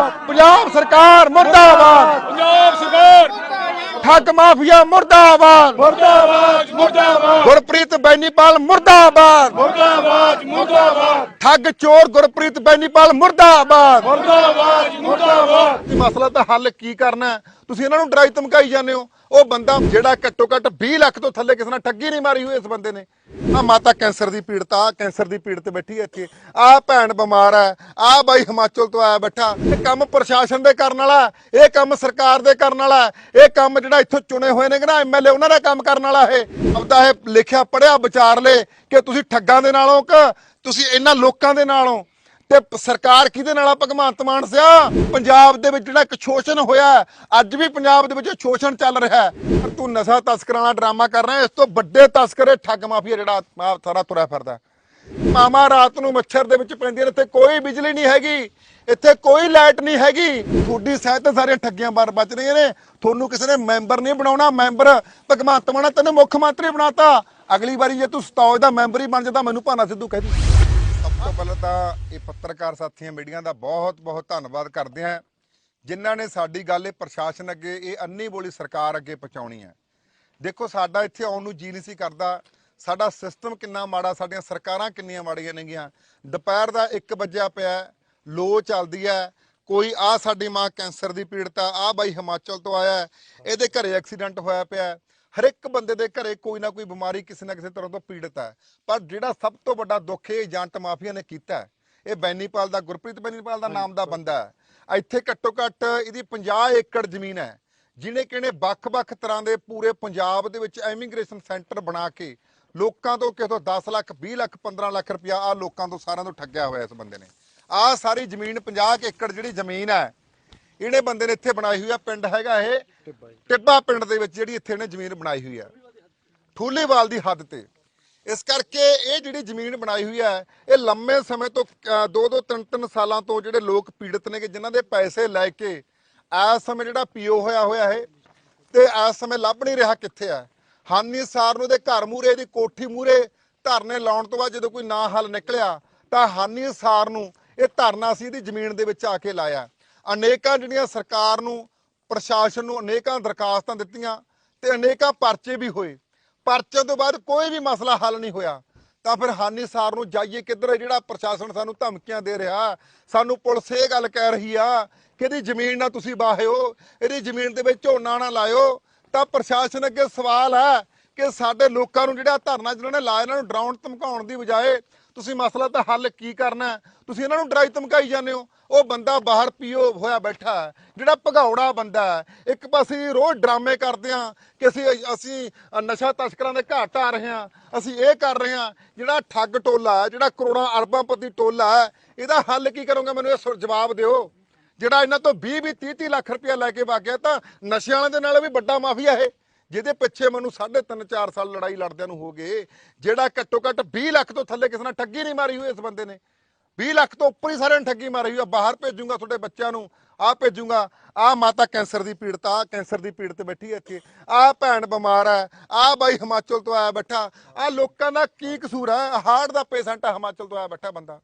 ਮੁਰਦਾਬਾਦ ਪੰਜਾਬ ਸਰਕਾਰ ਮੁਰਦਾਬਾਦ। ਪੰਜਾਬ ਸਰਕਾਰ। ਠੱਗ ਮਾਫੀਆ ਮੁਰਦਾਬਾਦ। ਮੁਰਦਾਬਾਦ ਮੁਰਦਾਬਾਦ। ਗੁਰਪ੍ਰੀਤ ਬੈਨੀਪਾਲ ਮੁਰਦਾਬਾਦ। ਮੁਰਦਾਬਾਦ ਮੁਰਦਾਬਾਦ। ਠੱਗ ਚੋਰ ਗੁਰਪ੍ਰੀਤ ਬੈਨੀਪਾਲ ਮੁਰਦਾਬਾਦ। ਮੁਰਦਾਬਾਦ ਮੁਰਦਾਬਾਦ। ਇਹ ਮਸਲਾ ਤਾਂ ਹੱਲ ਕੀ ਕਰਨਾ? ਹੈ? ਤੁਸੀਂ ਇਹਨਾਂ ਨੂੰ ਡਰਾਈ ਧਮਕਾਈ ਜਾਂਦੇ ਹੋ। ਉਹ ਬੰਦਾ ਜਿਹੜਾ ਘੱਟੋ ਘੱਟ 20 ਲੱਖ ਤੋਂ ਥੱਲੇ ਕਿਸੇ ਨਾਲ ਠੱਗੀ ਨਹੀਂ ਮਾਰੀ ਹੋਈ ਇਸ ਬੰਦੇ ਨੇ। ਆ ਮਾਤਾ ਕੈਂਸਰ ਦੀ ਪੀੜਤ ਆ ਕੈਂਸਰ ਦੀ ਪੀੜਤ ਬੈਠੀ ਹੈ ਇੱਥੇ। ਆ ਭੈਣ ਬਿਮਾਰ ਹੈ ਆ ਬਾਈ ਹਿਮਾਚਲ ਤੋਂ ਆਇਆ ਬੈਠਾ। ਇਹ ਕੰਮ ਪ੍ਰਸ਼ਾਸਨ ਦੇ ਕਰਨ ਵਾਲਾ ਇਹ ਕੰਮ ਸਰਕਾਰ ਦੇ ਕਰਨ ਵਾਲਾ ਇਹ ਕੰਮ ਜਿਹੜਾ ਇੱਥੋਂ ਚੁਣੇ ਹੋਏ ਨੇ ਕਿ ਨਾ ਐਮਐਲਏ ਉਹਨਾਂ ਦਾ ਕੰਮ ਕਰਨ ਵਾਲਾ ਇਹ। ਆਪਦਾ ਇਹ ਲਿਖਿਆ ਪੜਿਆ ਵਿਚਾਰ ਲੈ ਕਿ ਤੁਸੀਂ ਠੱਗਾਂ ਦੇ ਨਾਲੋਂ ਕਿ ਤੁਸੀਂ ਇਹਨਾਂ ਲੋਕਾਂ ਦੇ ਨਾਲੋਂ ਤੇ ਸਰਕਾਰ ਕਿਹਦੇ ਨਾਲ ਆ ਭਗਵੰਤ ਮਾਨ ਸਿਆ? ਪੰਜਾਬ ਦੇ ਵਿੱਚ ਜਿਹੜਾ ਇੱਕ ਸ਼ੋਸ਼ਣ ਹੋਇਆ ਅੱਜ ਵੀ ਪੰਜਾਬ ਦੇ ਵਿੱਚ ਸ਼ੋਸ਼ਣ ਚੱਲ ਰਿਹਾ ਹੈ। ਪਰ ਤੂੰ ਨਸ਼ਾ ਤਸਕਰਾਂ ਦਾ ਡਰਾਮਾ ਕਰ ਰਿਹਾ ਇਸ ਤੋਂ ਵੱਡੇ ਤਸਕਰੇ ਠੱਗ ਮਾਫੀਆ ਜਿਹੜਾ ਸਾਰਾ ਤੁਰਿਆ ਫਿਰਦਾ ਮਾਮਾ ਰਾਤ ਨੂੰ ਮੱਛਰ ਦੇ ਵਿੱਚ ਪੈਂਦੀਆਂ ਨੇ ਇੱਥੇ ਕੋਈ ਬਿਜਲੀ ਨਹੀਂ ਹੈਗੀ, ਇੱਥੇ ਕੋਈ ਲਾਈਟ ਨਹੀਂ ਹੈਗੀ। ਤੁਹਾਡੀ ਸਹਿਤ ਸਾਰੀਆਂ ਠੱਗੀਆਂ ਬਾਰ ਬਚ ਰਹੀਆਂ ਨੇ। ਤੁਹਾਨੂੰ ਕਿਸੇ ਨੇ ਮੈਂਬਰ ਨਹੀਂ ਬਣਾਉਣਾ, ਮੈਂਬਰ ਭਗਵੰਤ ਮਾਨ ਨੇ ਤੈਨੂੰ ਮੁੱਖ ਮੰਤਰੀ ਬਣਾਤਾ। ਅਗਲੀ ਵਾਰੀ ਜੇ ਤੂੰ ਸਤੌਜ ਦਾ ਮੈਂਬਰ ਹੀ ਬਣ ਜਾਂਦਾ ਮੈਨੂੰ ਭਾਨਾ ਸਿੱਧੂ ਕਹਿ ਦੀ। ਤੋਂ ਪਹਿਲਾਂ ਤਾਂ ਇਹ ਪੱਤਰਕਾਰ ਸਾਥੀਆਂ ਮੀਡੀਆ ਦਾ ਬਹੁਤ ਬਹੁਤ ਧੰਨਵਾਦ ਕਰਦੇ ਹਾਂ ਜਿਨ੍ਹਾਂ ਨੇ ਸਾਡੀ ਗੱਲ ਇਹ ਪ੍ਰਸ਼ਾਸਨ ਅੱਗੇ ਇਹ ਅੰਨੀ ਬੋਲੀ ਸਰਕਾਰ ਅੱਗੇ ਪਹੁੰਚਾਉਣੀ ਹੈ। ਦੇਖੋ ਸਾਡਾ ਇੱਥੇ ਆਉਣ ਨੂੰ ਜੀ ਨਹੀਂ ਸੀ ਕਰਦਾ। ਸਾਡਾ ਸਿਸਟਮ ਕਿੰਨਾ ਮਾੜਾ ਸਾਡੀਆਂ ਸਰਕਾਰਾਂ ਕਿੰਨੀਆਂ ਮਾੜੀਆਂ ਨੇਗੀਆਂ। ਦੁਪਹਿਰ ਦਾ 1 ਵਜਿਆ ਪਿਆ ਹੈ, ਲੋ ਚੱਲਦੀ ਹੈ। ਕੋਈ ਆ ਸਾਡੀ ਮਾਂ ਕੈਂਸਰ ਦੀ ਪੀੜਤ ਆ ਬਾਈ ਹਿਮਾਚਲ ਤੋਂ ਆਇਆ ਇਹਦੇ ਘਰੇ ਐਕਸੀਡੈਂਟ ਹੋਇਆ ਪਿਆ। ਹਰ ਇੱਕ ਬੰਦੇ ਦੇ ਘਰੇ ਕੋਈ ਨਾ ਕੋਈ ਬਿਮਾਰੀ ਕਿਸੇ ਨਾ ਕਿਸੇ ਤਰ੍ਹਾਂ ਤੋਂ ਪੀੜਤ ਹੈ। ਪਰ ਜਿਹੜਾ ਸਭ ਤੋਂ ਵੱਡਾ ਦੁੱਖ ਇਹ ਏਜੰਟ ਮਾਫੀਆ ਨੇ ਕੀਤਾ ਇਹ ਬੈਨੀਪਾਲ ਦਾ ਗੁਰਪ੍ਰੀਤ ਬੈਨੀਪਾਲ ਦਾ ਨਾਮ ਦਾ ਬੰਦਾ ਹੈ। ਇੱਥੇ ਘੱਟੋ ਘੱਟ ਇਹਦੀ 50 ਏਕੜ ਜ਼ਮੀਨ ਹੈ ਜਿਹਨੇ ਕਿਹਨੇ ਵੱਖ-ਵੱਖ ਤਰ੍ਹਾਂ ਦੇ ਪੂਰੇ ਪੰਜਾਬ ਦੇ ਵਿੱਚ ਇਮੀਗ੍ਰੇਸ਼ਨ ਸੈਂਟਰ ਬਣਾ ਕੇ ਲੋਕਾਂ ਤੋਂ ਕਿਤੋਂ 10 ਲੱਖ 20 ਲੱਖ 15 ਲੱਖ ਰੁਪਇਆ ਆ ਲੋਕਾਂ ਤੋਂ ਸਾਰਿਆਂ ਤੋਂ ਠੱਗਿਆ ਹੋਇਆ ਇਸ ਬੰਦੇ ਨੇ। ਆ ਸਾਰੀ ਜ਼ਮੀਨ 50 ਕੁ ਏਕੜ ਜਿਹੜੀ ਜ਼ਮੀਨ ਹੈ ਇਹਨੇ ਬੰਦੇ ਨੇ ਇੱਥੇ ਬਣਾਈ ਹੋਈ ਆ ਪਿੰਡ ਹੈਗਾ ਇਹ। ਟਿੱਬਾ ਪਿੰਡ ਦੇ ਵਿੱਚ ਜਿਹੜੀ ਇੱਥੇ ਇਹਨੇ ਜ਼ਮੀਨ ਬਣਾਈ ਹੋਈ ਆ। ਠੂਲੀਵਾਲ ਦੀ ਹੱਦ ਤੇ। ਇਸ ਕਰਕੇ ਇਹ ਜਿਹੜੀ ਜ਼ਮੀਨ ਬਣਾਈ ਹੋਈ ਹੈ ਇਹ ਲੰਮੇ ਸਮੇਂ ਤੋਂ ਅ, ਦੋ ਦੋ ਤਿੰਨ ਤਿੰਨ ਸਾਲਾਂ ਤੋਂ ਜਿਹੜੇ ਲੋਕ ਪੀੜਤ ਨੇ ਕਿ ਜਿਨ੍ਹਾਂ ਦੇ ਪੈਸੇ ਲੈ ਕੇ ਇਸ ਸਮੇਂ ਜਿਹੜਾ ਪੀਓ ਹੋਇਆ ਹੋਇਆ ਹੈ ਤੇ ਇਸ ਸਮੇਂ ਲੱਭ ਨਹੀਂ ਰਿਹਾ ਕਿੱਥੇ ਹੈ ਹਾਨੀ ਸਾਰ ਨੂੰ ਦੇ ਘਰ ਮੂਰੇ ਦੀ ਕੋਠੀ ਮੂਰੇ ਧਰਨੇ ਲਾਉਣ ਤੋਂ ਬਾਅਦ ਜਦੋਂ ਕੋਈ ਨਾ ਹੱਲ ਨਿਕਲਿਆ ਤਾਂ ਹਾਨੀ ਸਾਰ ਨੂੰ ਇਹ ਧਰਨਾ ਸੀ ਇਹਦੀ ਜ਼ਮੀਨ ਦੇ ਵਿੱਚ ਆ ਕੇ ਲਾਇਆ। ਅਨੇਕਾਂ ਜਿਹੜੀਆਂ ਸਰਕਾਰ ਨੂੰ, ਪ੍ਰਸ਼ਾਸਨ ਨੂੰ ਅਨੇਕਾਂ ਦਰਖਾਸਤਾਂ ਦਿੱਤੀਆਂ ਤੇ ਅਨੇਕਾਂ ਪਰਚੇ ਵੀ ਹੋਏ। ਪਰਚੇ ਤੋਂ ਬਾਅਦ ਕੋਈ ਵੀ ਮਸਲਾ ਹੱਲ ਨਹੀਂ ਹੋਇਆ। ਤਾਂ ਫਿਰ ਹਾਨੀ ਸਾਰ ਨੂੰ ਜਾਈਏ ਕਿੱਧਰ? ਜਿਹੜਾ ਪ੍ਰਸ਼ਾਸਨ ਸਾਨੂੰ ਧਮਕੀਆਂ ਦੇ ਰਿਹਾ, ਸਾਨੂੰ ਪੁਲਿਸ ਇਹ ਗੱਲ ਕਹਿ ਰਹੀ ਆ ਕਿ ਇਹਦੀ ਜ਼ਮੀਨ ਨਾ ਤੁਸੀਂ ਬਾਹਿਓ ਇਹਦੀ ਜ਼ਮੀਨ ਦੇ ਵਿੱਚ ਝੋਨਾ ਨਾ ਲਾਇਓ। ਤਾਂ ਪ੍ਰਸ਼ਾਸਨ ਅੱਗੇ ਸਵਾਲ ਹੈ ਕਿ ਸਾਡੇ ਲੋਕਾਂ ਨੂੰ ਜਿਹੜਾ ਧਰਨਾ ਜਿਹਨਾਂ ਨੇ ਲਾਇਆ, ਇਹਨਾਂ ਨੂੰ ਡਰਾਉਣ, ਧਮਕਾਉਣ ਦੀ ਬਜਾਏ ਤੁਸੀਂ ਮਸਲਾ ਤਾਂ ਹੱਲ ਕੀ ਕਰਨਾ ਤੁਸੀਂ ਇਹਨਾਂ ਨੂੰ ਡਰਾਈ ਧਮਕਾਈ ਜਾਂਦੇ ਹੋ। ਉਹ ਬੰਦਾ ਬਾਹਰ ਪੀਓ ਹੋਇਆ ਬੈਠਾ ਜਿਹੜਾ ਭਗੌੜਾ ਬੰਦਾ ਹੈ, ਇੱਕ ਪਾਸੇ ਰੋਜ਼ ਡਰਾਮੇ ਕਰਦੇ ਆ ਕਿ ਅਸੀਂ ਅਸੀਂ ਨਸ਼ਾ ਤਸਕਰਾਂ ਦੇ ਘਾਟ ਆ ਰਹੇ ਹਾਂ। ਅਸੀਂ ਇਹ ਕਰ ਰਹੇ ਹਾਂ, ਜਿਹੜਾ ਠੱਗ ਟੋਲਾ ਹੈ, ਜਿਹੜਾ ਕਰੋੜਾਂ ਅਰਬਾਂਪਤੀ ਟੋਲਾ ਹੈ, ਇਹਦਾ ਹੱਲ ਕੀ ਕਰੋਗੇ? ਮੈਨੂੰ ਇਹ ਸੁ- ਜਵਾਬ ਦਿਓ। ਜਿਹੜਾ ਇਹਨਾਂ ਤੋਂ 20 20 30 30 ਲੱਖ ਰੁਪਇਆ ਲੈ ਕੇ ਵਗ ਗਿਆ ਤਾਂ ਨਸ਼ਿਆਂ ਵਾਲਿਆਂ ਦੇ ਨਾਲ ਵੀ ਵੱਡਾ ਮਾਫੀਆ ਇਹ ਜਿਹਦੇ ਪਿੱਛੇ ਮੈਨੂੰ 3.5 4 ਸਾਲ ਲੜਾਈ ਲੜਦਿਆਂ ਨੂੰ ਹੋ ਗਏ, ਜਿਹੜਾ ਘੱਟੋ ਘੱਟ 20 ਲੱਖ ਤੋਂ ਥੱਲੇ ਕਿਸੇ ਨਾਲ ਠੱਗੀ ਨਹੀਂ ਮਾਰੀ ਹੋਈ ਇਸ ਬੰਦੇ ਨੇ। 20 ਲੱਖ ਤੋਂ ਉੱਪਰ ਹੀ ਸਾਰਿਆਂ ਨੇ ਠੱਗੀ ਮਾਰੀ ਹੋਈ ਆ। ਬਾਹਰ ਭੇਜੂਗਾ ਤੁਹਾਡੇ ਬੱਚਿਆਂ ਨੂੰ ਆ ਭੇਜੂਗਾ। ਆ ਮਾਤਾ ਕੈਂਸਰ ਦੀ ਪੀੜਤ ਆ, ਕੈਂਸਰ ਦੀ ਪੀੜਤ ਬੈਠੀ ਹੈ ਇੱਥੇ। ਆ ਭੈਣ ਬਿਮਾਰ ਹੈ ਆ ਬਾਈ ਹਿਮਾਚਲ ਤੋਂ ਆਇਆ ਬੈਠਾ। ਆ ਲੋਕਾਂ ਦਾ ਕੀ ਕਸੂਰ ਹੈ ਹਾਰਟ ਦਾ ਪੇਸ਼ੈਂਟ ਹੈ ਹਿਮਾਚਲ ਤੋਂ ਆਇਆ ਬੈਠਾ ਬੰਦਾ।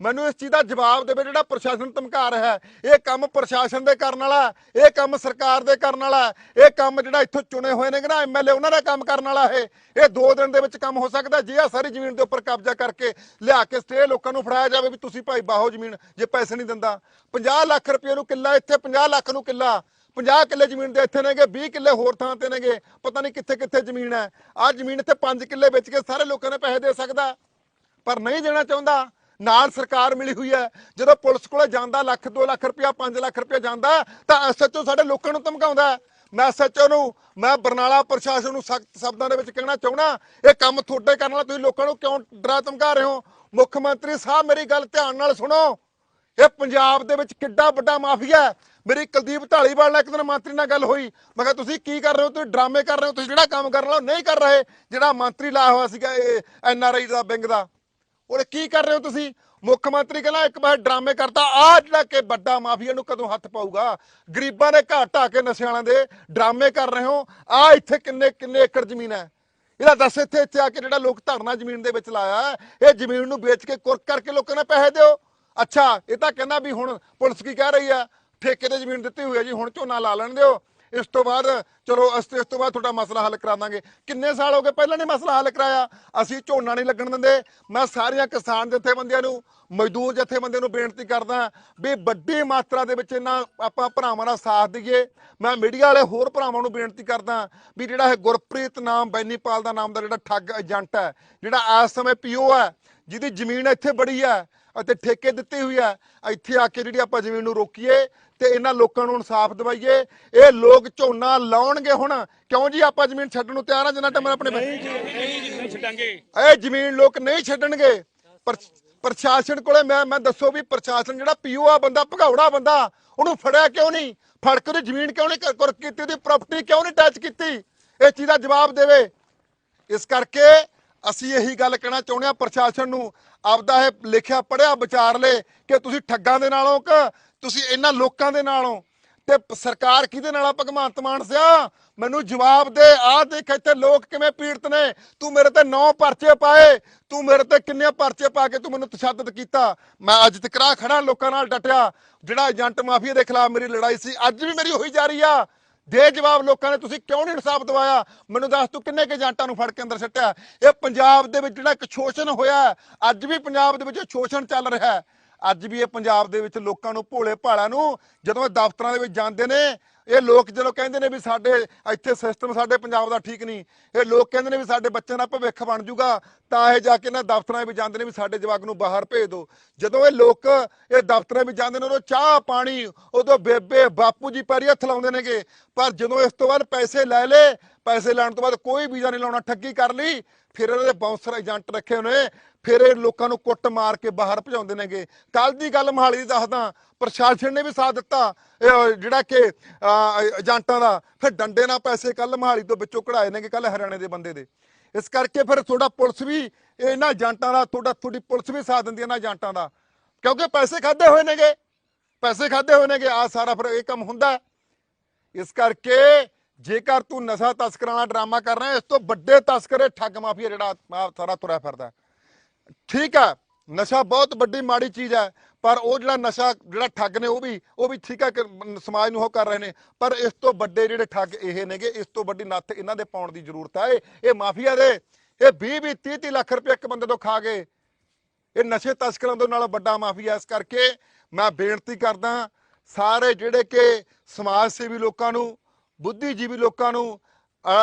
ਮੈਨੂੰ ਇਸ ਚੀਜ਼ ਦਾ ਜਵਾਬ ਦੇਵੇ ਜਿਹੜਾ ਪ੍ਰਸ਼ਾਸਨ ਧਮਕਾ ਰਿਹਾ ਹੈ। ਇਹ ਕੰਮ ਪ੍ਰਸ਼ਾਸਨ ਦੇ ਕਰਨ ਵਾਲਾ, ਇਹ ਕੰਮ ਸਰਕਾਰ ਦੇ ਕਰਨ ਵਾਲਾ, ਇਹ ਕੰਮ ਜਿਹੜਾ ਇੱਥੋਂ ਚੁਣੇ ਹੋਏ ਨੇ ਕਿ ਨਾ ਐਮਐਲਏ ਉਹਨਾਂ ਦਾ ਕੰਮ ਕਰਨ ਵਾਲਾ ਇਹ। ਇਹ ਦੋ ਦਿਨ ਦੇ ਵਿੱਚ ਕੰਮ ਹੋ ਸਕਦਾ, ਜੇ ਆ ਸਾਰੀ ਜ਼ਮੀਨ ਦੇ ਉੱਪਰ ਕਬਜ਼ਾ ਕਰਕੇ ਲਿਆ ਕੇ ਸਟੇ ਲੋਕਾਂ ਨੂੰ ਫੜਾਇਆ ਜਾਵੇ ਵੀ ਤੁਸੀਂ ਭਾਈ ਬਾਹੋ ਜ਼ਮੀਨ, ਜੇ ਪੈਸੇ ਨਹੀਂ ਦਿੰਦਾ। 50 ਲੱਖ ਰੁਪਏ ਨੂੰ ਕਿੱਲਾ ਇੱਥੇ 50 ਲੱਖ ਨੂੰ ਕਿੱਲਾ। 50 ਕਿੱਲੇ ਜ਼ਮੀਨ ਦੇ ਇੱਥੇ ਨੇਗੇ 20 ਕਿੱਲੇ ਹੋਰ ਥਾਂ ਤੇ ਨੇਗੇ। ਪਤਾ ਨਹੀਂ ਕਿੱਥੇ ਕਿੱਥੇ ਜ਼ਮੀਨ ਹੈ। ਆਹ ਜ਼ਮੀਨ ਇੱਥੇ 5 ਕਿੱਲੇ ਵੇਚ ਕੇ ਸਾਰੇ ਲੋਕਾਂ ਨੇ ਪੈਸੇ ਦੇ ਸਕਦਾ। ਪਰ ਨਹੀਂ ਦੇਣਾ ਚਾਹੁੰਦਾ। ਨਾਲ ਸਰਕਾਰ ਮਿਲੀ ਹੋਈ ਹੈ। ਜਦੋਂ ਪੁਲਿਸ ਕੋਲੇ ਜਾਂਦਾ, ਲੱਖ 2 ਲੱਖ ਰੁਪਇਆ 5 ਲੱਖ ਰੁਪਇਆ ਜਾਂਦਾ, ਤਾਂ ਐਸਐਚਓ ਸਾਡੇ ਲੋਕਾਂ ਨੂੰ ਧਮਕਾਉਂਦਾ ਹੈ। ਮੈਂ ਐਸਐਚਓ ਨੂੰ, ਮੈਂ ਬਰਨਾਲਾ ਪ੍ਰਸ਼ਾਸਨ ਨੂੰ ਸਖਤ ਸ਼ਬਦਾਂ ਦੇ ਵਿੱਚ ਕਹਿਣਾ ਚਾਹੁੰਦਾ ਇਹ ਕੰਮ ਤੁਹਾਡੇ ਕਰਨ ਵਾਲਾ, ਤੁਸੀਂ ਲੋਕਾਂ ਨੂੰ ਕਿਉਂ ਡਰਾ ਧਮਕਾ ਰਹੇ ਹੋ? ਮੁੱਖ ਮੰਤਰੀ ਸਾਹਿਬ, ਮੇਰੀ ਗੱਲ ਧਿਆਨ ਨਾਲ ਸੁਣੋ। ਇਹ ਪੰਜਾਬ ਦੇ ਵਿੱਚ ਕਿੱਡਾ ਵੱਡਾ ਮਾਫੀਆ ਹੈ। ਮੇਰੀ ਕੁਲਦੀਪ ਢਾਲੀਵਾਲ ਨਾਲ ਇੱਕ ਦਿਨ ਮੰਤਰੀ ਨਾਲ ਗੱਲ ਹੋਈ। ਮੈਂ ਕਿਹਾ, ਤੁਸੀਂ ਕੀ ਕਰ ਰਹੇ ਹੋ? ਤੁਸੀਂ ਡਰਾਮੇ ਕਰ ਰਹੇ ਹੋ? ਤੁਸੀਂ ਜਿਹੜਾ ਕੰਮ ਕਰਨ ਵਾਲਾ ਨਹੀਂ ਕਰ ਰਹੇ? ਜਿਹੜਾ ਮੰਤਰੀ ਲਾਇਆ ਹੋਇਆ ਸੀਗਾ, ਇਹ ਐਨਆਰਆਈ ਦਾ ਵਿੰਗ ਦਾ। ਉਹਨੇ ਕੀ ਕਰ ਰਹੇ ਹੋ ਤੁਸੀਂ? ਮੁੱਖ ਮੰਤਰੀ ਕਹਿੰਦਾ, ਇੱਕ ਵਾਰ ਡਰਾਮੇ ਕਰਤਾ ਆ ਜਿਹੜਾ ਕਿ ਵੱਡਾ ਮਾਫੀਆ ਨੂੰ ਕਦੋਂ ਹੱਥ ਪਾਊਗਾ? ਗਰੀਬਾਂ ਦੇ ਘਰ ਢਾਹ ਕੇ ਨਸ਼ਿਆਂ ਵਾਲਿਆਂ ਦੇ ਡਰਾਮੇ ਕਰ ਰਹੇ ਹੋ? ਆ ਇੱਥੇ ਕਿੰਨੇ ਕਿੰਨੇ ਏਕੜ ਜ਼ਮੀਨ ਹੈ? ਇਹਦਾ ਦੱਸ ਇੱਥੇ ਇੱਥੇ ਆ ਕੇ ਜਿਹੜਾ ਲੋਕ ਧਰਨਾ ਜ਼ਮੀਨ ਦੇ ਵਿੱਚ ਲਾਇਆ ਇਹ ਜ਼ਮੀਨ ਨੂੰ ਵੇਚ ਕੇ ਕੁਰਕ ਕਰਕੇ ਲੋਕਾਂ ਨੇ ਪੈਸੇ ਦਿਓ। ਅੱਛਾ, ਇਹ ਤਾਂ ਕਹਿੰਦਾ ਵੀ ਹੁਣ ਪੁਲਿਸ ਕੀ ਕਹਿ ਰਹੀ ਆ ਠੇਕੇ ਤੇ ਜ਼ਮੀਨ ਦਿੱਤੀ ਹੋਈ ਹੈ ਜੀ, ਹੁਣ ਝੋਨਾ ਲਾ ਲੈਣ ਦਿਓ। ਇਸ ਤੋਂ ਬਾਅਦ, ਚਲੋ, ਅਸੀਂ, ਇਸ ਤੋਂ ਬਾਅਦ ਤੁਹਾਡਾ ਮਸਲਾ ਹੱਲ ਕਰਾ ਦਾਂਗੇ। ਕਿੰਨੇ ਸਾਲ ਹੋ ਗਏ ਪਹਿਲਾਂ ਨਹੀਂ ਮਸਲਾ ਹੱਲ ਕਰਾਇਆ? ਅਸੀਂ ਝੋਨਾ ਨਹੀਂ ਲੱਗਣ ਦਿੰਦੇ। ਮੈਂ ਸਾਰੀਆਂ ਕਿਸਾਨ ਜਥੇਬੰਦੀਆਂ ਨੂੰ, ਮਜ਼ਦੂਰ ਜਥੇਬੰਦੀਆਂ ਨੂੰ ਬੇਨਤੀ ਕਰਦਾ ਵੀ ਵੱਡੀ ਮਾਤਰਾ ਦੇ ਵਿੱਚ ਇਹਨਾਂ ਆਪਾਂ ਭਰਾਵਾਂ ਦਾ ਸਾਥ ਦਈਏ। ਮੈਂ ਮੀਡੀਆ ਵਾਲੇ ਹੋਰ ਭਰਾਵਾਂ ਨੂੰ ਬੇਨਤੀ ਕਰਦਾ ਵੀ ਜਿਹੜਾ ਇਹ ਗੁਰਪ੍ਰੀਤ ਨਾਮ, ਬੈਨੀਪਾਲ ਦਾ ਨਾਮ ਦਾ ਜਿਹੜਾ ਠੱਗ ਏਜੰਟ ਹੈ, ਜਿਹੜਾ ਇਸ ਸਮੇਂ ਪੀਓ ਹੈ, ਜਿਹਦੀ ਜ਼ਮੀਨ ਇੱਥੇ ਬੜੀ ਹੈ ਅਤੇ ਠੇਕੇ ਦਿੱਤੀ ਹੋਈ ਹੈ। ਇੱਥੇ ਆ ਕੇ ਜਿਹੜੀ ਆਪਾਂ ਜ਼ਮੀਨ ਨੂੰ ਰੋਕੀਏ ਤੇ ਇਹਨਾਂ ਲੋਕਾਂ ਨੂੰ ਇਨਸਾਫ ਦਿਵਾਈਏ। ਇਹ ਲੋਕ ਝੋਨਾ ਲਾਉਣਗੇ ਹੁਣ। ਕਿਉਂ ਜੀ ਆਪਾਂ ਜ਼ਮੀਨ ਛੱਡਣ ਨੂੰ ਤਿਆਰ ਆ ਜਿੰਨਾ ਟਾਈਮ ਆਪਣੇ ਨਹੀਂ ਛੱਡਾਂਗੇ। ਇਹ ਜ਼ਮੀਨ ਲੋਕ ਨਹੀਂ ਛੱਡਣਗੇ। ਪਰ ਪ੍ਰਸ਼ਾਸਨ ਕੋਲੇ ਮੈਂ ਮੈਂ ਦੱਸੋ ਵੀ ਪ੍ਰਸ਼ਾਸਨ ਜਿਹੜਾ ਪੀਓ ਆ ਬੰਦਾ ਭਗੌੜਾ ਬੰਦਾ ਉਹਨੂੰ ਫੜਿਆ ਕਿਉਂ ਨਹੀਂ? ਫੜ ਕੇ ਉਹਦੀ ਜ਼ਮੀਨ ਕਿਉਂ ਨਹੀਂ ਕੁਰ ਕੀਤੀ? ਉਹਦੀ ਪ੍ਰਾਪਰਟੀ ਕਿਉਂ ਨਹੀਂ ਟੱਚ ਕੀਤੀ? ਇਹ ਚੀਜ਼ ਦਾ ਜਵਾਬ ਦੇਵੇ। ਇਸ ਕਰਕੇ ਅਸੀਂ ਇਹੀ ਗੱਲ ਕਹਿਣਾ ਚਾਹੁੰਦੇ ਹਾਂ ਪ੍ਰਸ਼ਾਸਨ ਨੂੰ। ਆਪਦਾ ਇਹ ਲਿਖਿਆ ਪੜਿਆ ਵਿਚਾਰ ਲੈ ਕਿ ਤੁਸੀਂ ਠੱਗਾਂ ਦੇ ਨਾਲੋਂ ਕਿ ਤੁਸੀਂ ਇਹਨਾਂ ਲੋਕਾਂ ਦੇ ਨਾਲੋਂ। ਤੇ ਸਰਕਾਰ ਕਿਹਦੇ ਨਾਲ ਆ ਭਗਵੰਤ ਮਾਨ ਸਿਆ? ਮੈਨੂੰ ਜਵਾਬ ਦੇ, ਆਹ ਦੇਖ ਇੱਥੇ ਲੋਕ ਕਿਵੇਂ ਪੀੜਤ ਨੇ। ਤੂੰ ਮੇਰੇ ਤੇ ਨੌ ਪਰਚੇ ਪਾਏ, ਤੂੰ ਮੇਰੇ ਤੇ ਕਿੰਨੇ ਪਰਚੇ ਪਾ ਕੇ ਤੂੰ ਮੈਨੂੰ ਤਸ਼ੱਦਦ ਕੀਤਾ। ਮੈਂ ਅੱਜ ਤੱਕ ਖੜਾ ਲੋਕਾਂ ਨਾਲ ਡਟਿਆ। ਜਿਹੜਾ ਏਜੰਟ ਮਾਫੀਆ ਦੇ ਖਿਲਾਫ ਮੇਰੀ ਲੜਾਈ ਸੀ, ਅੱਜ ਵੀ ਮੇਰੀ ਹੋਈ ਜਾ ਰਹੀ ਆ। ਦੇ ਜਵਾਬ ਲੋਕਾਂ ਨੇ, ਤੁਸੀਂ ਕਿਉਂ ਨਹੀਂ ਇਨਸਾਫ ਦਿਵਾਇਆ? ਮੈਨੂੰ ਦੱਸ ਤੂੰ ਕਿੰਨੇ ਕੇ ਏਜੰਟਾਂ ਨੂੰ ਫੜ ਕੇ ਅੰਦਰ ਸਿੱਟਿਆ? ਇਹ ਪੰਜਾਬ ਦੇ ਵਿੱਚ ਜਿਹੜਾ ਇੱਕ ਸ਼ੋਸ਼ਣ ਹੋਇਆ ਅੱਜ ਵੀ ਪੰਜਾਬ ਦੇ ਵਿੱਚ ਸ਼ੋਸ਼ਣ ਚੱਲ ਰਿਹਾ ਹੈ। ਅੱਜ ਵੀ ਇਹ ਪੰਜਾਬ ਦੇ ਵਿੱਚ ਲੋਕਾਂ ਨੂੰ ਭੋਲੇ ਭਾਲਾਂ ਨੂੰ, ਜਦੋਂ ਇਹ ਦਫ਼ਤਰਾਂ ਦੇ ਵਿੱਚ ਜਾਂਦੇ ਨੇ, ਇਹ ਲੋਕ ਜਦੋਂ ਕਹਿੰਦੇ ਨੇ ਵੀ ਸਾਡੇ ਇੱਥੇ ਸਿਸਟਮ ਸਾਡੇ ਪੰਜਾਬ ਦਾ ਠੀਕ ਨਹੀਂ, ਇਹ ਲੋਕ ਕਹਿੰਦੇ ਨੇ ਵੀ ਸਾਡੇ ਬੱਚਿਆਂ ਦਾ ਭਵਿੱਖ ਬਣ ਜਾਊਗਾ ਤਾਂ ਇਹ ਜਾ ਕੇ ਇਹਨਾਂ ਦਫ਼ਤਰਾਂ ਵਿੱਚ ਜਾਂਦੇ ਨੇ ਵੀ ਸਾਡੇ ਜਵਾਕ ਨੂੰ ਬਾਹਰ ਭੇਜ ਦਿਓ ਜਦੋਂ ਇਹ ਲੋਕ ਇਹ ਦਫ਼ਤਰਾਂ ਵਿੱਚ ਜਾਂਦੇ ਨੇ, ਉਦੋਂ ਚਾਹ, ਪਾਣੀ, ਉਦੋਂ ਬੇਬੇ, ਬਾਪੂ ਜੀ ਪੈਰੀ ਹੱਥ ਲਾਉਂਦੇ ਨੇਗੇ। ਪਰ ਜਦੋਂ ਇਸ ਤੋਂ ਬਾਅਦ ਪੈਸੇ ਲੈ ਲੇ ਪੈਸੇ ਲੈਣ ਤੋਂ ਬਾਅਦ ਕੋਈ ਵੀਜ਼ਾ ਨਹੀਂ ਲਾਉਣਾ, ਠੱਗੀ ਕਰ ਲਈ ਫਿਰ ਇਹਨਾਂ ਦੇ ਬਾਉਂਸਰ ਏਜੰਟ ਰੱਖੇ ਹੋਏ ਫਿਰ ਇਹ ਲੋਕਾਂ ਨੂੰ ਕੁੱਟ ਮਾਰ ਕੇ ਬਾਹਰ ਭਜਾਉਂਦੇ ਨੇਗੇ। ਕੱਲ ਦੀ ਗੱਲ ਮਹਾਲੀ ਦੀ ਦੱਸਦਾ, ਪ੍ਰਸ਼ਾਸਨ ਨੇ ਵੀ ਸਾਥ ਦਿੱਤਾ ਜਿਹੜਾ ਕਿ ਏਜੰਟਾਂ ਦਾ, ਫਿਰ ਡੰਡੇ ਨਾਲ ਪੈਸੇ ਕੱਲ ਮਹਾਲੀ ਤੋਂ ਵਿੱਚੋਂ ਕਢਾਏ ਨੇਗੇ ਕੱਲ ਹਰਿਆਣੇ ਦੇ ਬੰਦੇ ਦੇ। ਇਸ ਕਰਕੇ ਫਿਰ ਤੁਹਾਡਾ ਪੁਲਿਸ ਵੀ, ਇਹਨਾਂ ਏਜੰਟਾਂ ਦਾ, ਤੁਹਾਡਾ, ਤੁਹਾਡੀ ਪੁਲਿਸ ਵੀ ਸਾਥ ਦਿੰਦੀ ਇਹਨਾਂ ਏਜੰਟਾਂ ਦਾ। ਕਿਉਂਕਿ ਪੈਸੇ ਖਾਦੇ ਹੋਏ ਨੇਗੇ, ਪੈਸੇ ਖਾਦੇ ਹੋਏ ਨੇਗੇ ਆ ਸਾਰਾ ਫਿਰ ਇਹ ਕੰਮ ਹੁੰਦਾ। ਇਸ ਕਰਕੇ ਜੇਕਰ ਤੂੰ ਨਸ਼ਾ ਤਸਕਰਾਂ ਦਾ ਡਰਾਮਾ ਕਰ ਰਿਹਾ, ਇਸ ਤੋਂ ਵੱਡੇ ਤਸਕਰੇ ਠੱਗ ਮਾਫੀਆ ਜਿਹੜਾ ਆਹ ਸਾਰਾ ਤੁਰਿਆ ਫਿਰਦਾ ਠੀਕ ਹੈ, ਨਸ਼ਾ ਬਹੁਤ ਵੱਡੀ ਮਾੜੀ ਚੀਜ਼ ਹੈ, ਪਰ ਉਹ ਜਿਹੜਾ ਨਸ਼ਾ ਜਿਹੜਾ ਠੱਗ ਨੇ ਉਹ ਵੀ ਉਹ ਵੀ ਠੀਕ ਹੈ ਕਿ ਸਮਾਜ ਨੂੰ ਉਹ ਕਰ ਰਹੇ ਨੇ, ਪਰ ਇਸ ਤੋਂ ਵੱਡੇ ਜਿਹੜੇ ਠੱਗ ਇਹ ਨੇਗੇ, ਇਸ ਤੋਂ ਵੱਡੀ ਨੱਥ ਇਹਨਾਂ ਦੇ ਪਾਉਣ ਦੀ ਜ਼ਰੂਰਤ ਹੈ। ਇਹ ਮਾਫੀਆ ਦੇ। ਇਹ 20 20 30 30 ਲੱਖ ਰੁਪਏ ਇੱਕ ਬੰਦੇ ਤੋਂ ਖਾ ਗਏ ਇਹ ਨਸ਼ੇ ਤਸਕਰਾਂ ਦੇ ਨਾਲ ਵੱਡਾ ਮਾਫੀਆ ਇਸ ਕਰਕੇ ਮੈਂ ਬੇਨਤੀ ਕਰਦਾ ਸਾਰੇ ਜਿਹੜੇ ਕਿ ਸਮਾਜ ਸੇਵੀ ਲੋਕਾਂ ਨੂੰ ਬੁੱਧੀਜੀਵੀ ਲੋਕਾਂ ਨੂੰ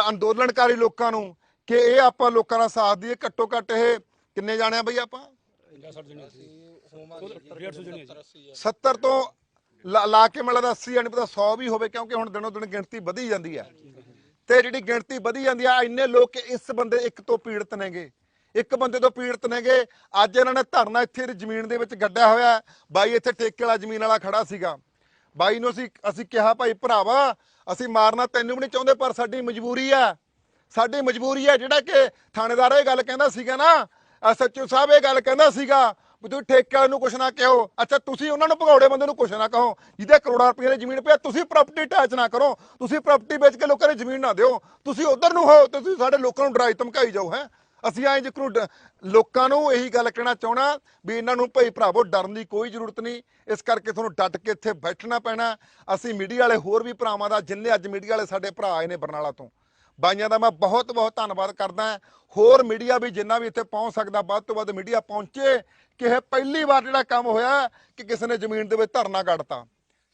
ਅੰਦੋਲਨਕਾਰੀ ਲੋਕਾਂ ਨੂੰ ਕਿ ਇਹ ਆਪਾਂ ਲੋਕਾਂ ਦਾ ਸਾਥ ਦਈਏ। ਘੱਟੋ ਘੱਟ ਇਹ ਕਿੰਨੇ ਜਾਣੇ ਆ ਬਈ ਆਪਾਂ? 70 ਤੋਂ ਲਾ- ਕੇ ਮਤਲਬ 80 ਜਾਂ ਨਹੀਂ ਪਤਾ 100 ਵੀ ਹੋਵੇ ਕਿਉਂਕਿ ਹੁਣ ਦਿਨੋਂ ਦਿਨ ਗਿਣਤੀ ਵਧੀ ਜਾਂਦੀ ਹੈ ਤੇ ਜਿਹੜੀ ਗਿਣਤੀ ਵਧੀ ਜਾਂਦੀ ਆ ਇੰਨੇ ਲੋਕ ਇਸ ਬੰਦੇ ਇੱਕ ਤੋਂ ਪੀੜਤ ਨੇਗੇ। ਇੱਕ ਬੰਦੇ ਤੋਂ ਪੀੜਤ ਨੇਗੇ। ਅੱਜ ਇਹਨਾਂ ਨੇ ਧਰਨਾ ਇੱਥੇ ਜ਼ਮੀਨ ਦੇ ਵਿੱਚ ਗੱਡਿਆ ਹੋਇਆ। ਹੈ। ਬਾਈ ਇੱਥੇ ਠੇਕੇ ਵਾਲਾ ਜ਼ਮੀਨ ਵਾਲਾ ਖੜਾ ਸੀਗਾ। ਬਾਈ ਨੂੰ ਅਸੀਂ ਅਸੀਂ ਕਿਹਾ, ਭਾਈ ਭਰਾਵਾ, ਅਸੀਂ ਮਾਰਨਾ ਤੈਨੂੰ ਵੀ ਨਹੀਂ ਚਾਹੁੰਦੇ, ਪਰ ਸਾਡੀ ਮਜਬੂਰੀ ਆ। ਸਾਡੀ ਮਜਬੂਰੀ ਹੈ ਜਿਹੜਾ ਕਿ ਥਾਣੇਦਾਰ ਇਹ ਗੱਲ ਕਹਿੰਦਾ ਸੀਗਾ ਨਾ ਐਸਐਚਓ ਸਾਹਿਬ ਇਹ ਗੱਲ ਕਹਿੰਦਾ ਸੀਗਾ ਵੀ ਤੁਸੀਂ ਠੇਕੇ ਨੂੰ ਕੁਛ ਨਾ ਕਹੋ। ਅੱਛਾ, ਤੁਸੀਂ ਉਹਨਾਂ ਨੂੰ ਭਗੌੜੇ ਬੰਦੇ ਨੂੰ ਕੁਛ ਨਾ ਕਹੋ। ਜਿਹਦੇ ਕਰੋੜਾਂ ਰੁਪਏ ਦੀ ਜ਼ਮੀਨ ਪਿਆ, ਤੁਸੀਂ ਪ੍ਰਾਪਰਟੀ ਅਟੈਚ ਨਾ ਕਰੋ। ਤੁਸੀਂ ਪ੍ਰਾਪਰਟੀ ਵੇਚ ਕੇ ਲੋਕਾਂ ਦੀ ਜ਼ਮੀਨ ਨਾ ਦਿਓ। ਤੁਸੀਂ ਉਧਰ ਨੂੰ ਹੋ ਤੇ ਤੁਸੀਂ ਸਾਡੇ ਲੋਕਾਂ ਨੂੰ ਡਰਾਈ ਧਮਕਾਈ ਜਾਓ, ਹੈ। ਅਸੀਂ ਐਂ ਜਿਕਰੂ ਲੋਕਾਂ ਨੂੰ ਇਹੀ ਗੱਲ ਕਹਿਣਾ ਚਾਹਣਾ ਵੀ ਇਹਨਾਂ ਨੂੰ ਭਾਈ ਭਰਾਵੋ, ਡਰਨ ਦੀ ਕੋਈ ਜ਼ਰੂਰਤ ਨਹੀਂ। ਇਸ ਕਰਕੇ ਤੁਹਾਨੂੰ ਡਟ ਕੇ ਇੱਥੇ ਬੈਠਣਾ ਪੈਣਾ। ਅਸੀਂ ਮੀਡੀਆ ਵਾਲੇ ਹੋਰ ਵੀ ਭਰਾਵਾਂ ਦਾ, ਜਿੰਨੇ ਅੱਜ ਮੀਡੀਆ ਵਾਲੇ ਸਾਡੇ ਭਰਾ ਆਏ ਨੇ ਬਰਨਾਲਾ ਤੋਂ। ਬਾਈਆਂ ਦਾ ਮੈਂ ਬਹੁਤ ਬਹੁਤ ਧੰਨਵਾਦ ਕਰਦਾ। ਹੋਰ ਮੀਡੀਆ ਵੀ ਜਿੰਨਾ ਵੀ ਇੱਥੇ ਪਹੁੰਚ ਸਕਦਾ, ਵੱਧ ਤੋਂ ਵੱਧ ਮੀਡੀਆ ਪਹੁੰਚੇ ਕਿ ਇਹ ਪਹਿਲੀ ਵਾਰ ਜਿਹੜਾ ਕੰਮ ਹੋਇਆ ਕਿ ਕਿਸੇ ਨੇ ਜ਼ਮੀਨ ਦੇ ਵਿੱਚ ਧਰਨਾ ਕੱਢਤਾ।